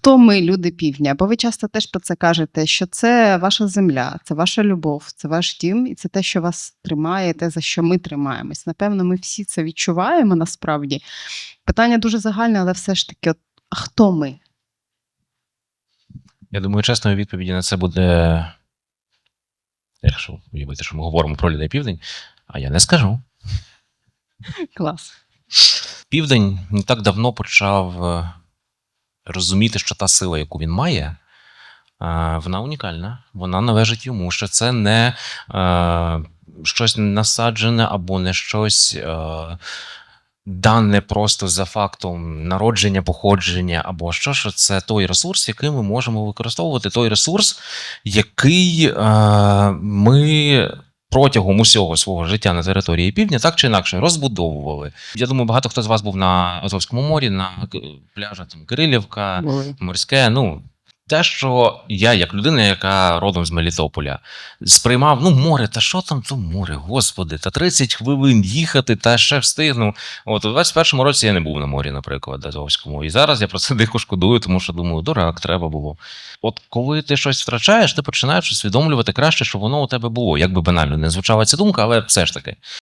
Хто ми, люди півдня? Бо ви часто теж про це кажете, що це ваша земля, це ваша любов, це ваш дім, і це те, що вас тримає, те, за що ми тримаємось. Напевно, ми всі це відчуваємо насправді. Питання дуже загальне, але все ж таки, от, а хто ми? Я думаю, чесною відповіді на це буде. Якщо уявити, що ми говоримо про людей південь, а я не скажу. Клас. Південь не так давно почав е, розуміти, що та сила, яку він має, е, вона унікальна. Вона належить йому, що це не е, щось насаджене або не щось. Е, Дане просто за фактом народження, походження або що, що це той ресурс, який ми можемо використовувати, той ресурс, який е, ми протягом усього свого життя на території півдня так чи інакше розбудовували. Я думаю, багато хто з вас був на Азовському морі, на пляжах там Кирилівка, морське. Ну, те, що я, як людина, яка родом з Мелітополя, сприймав, ну, море, та що там то море, господи, та 30 хвилин їхати, та ще встигну. От у 21-му році я не був на морі, наприклад, Азовському. І зараз я про це дико шкодую, тому що думаю, дурак, треба було. От коли ти щось втрачаєш, ти починаєш усвідомлювати краще, що воно у тебе було. Як би банально не звучала ця думка, але все ж таки.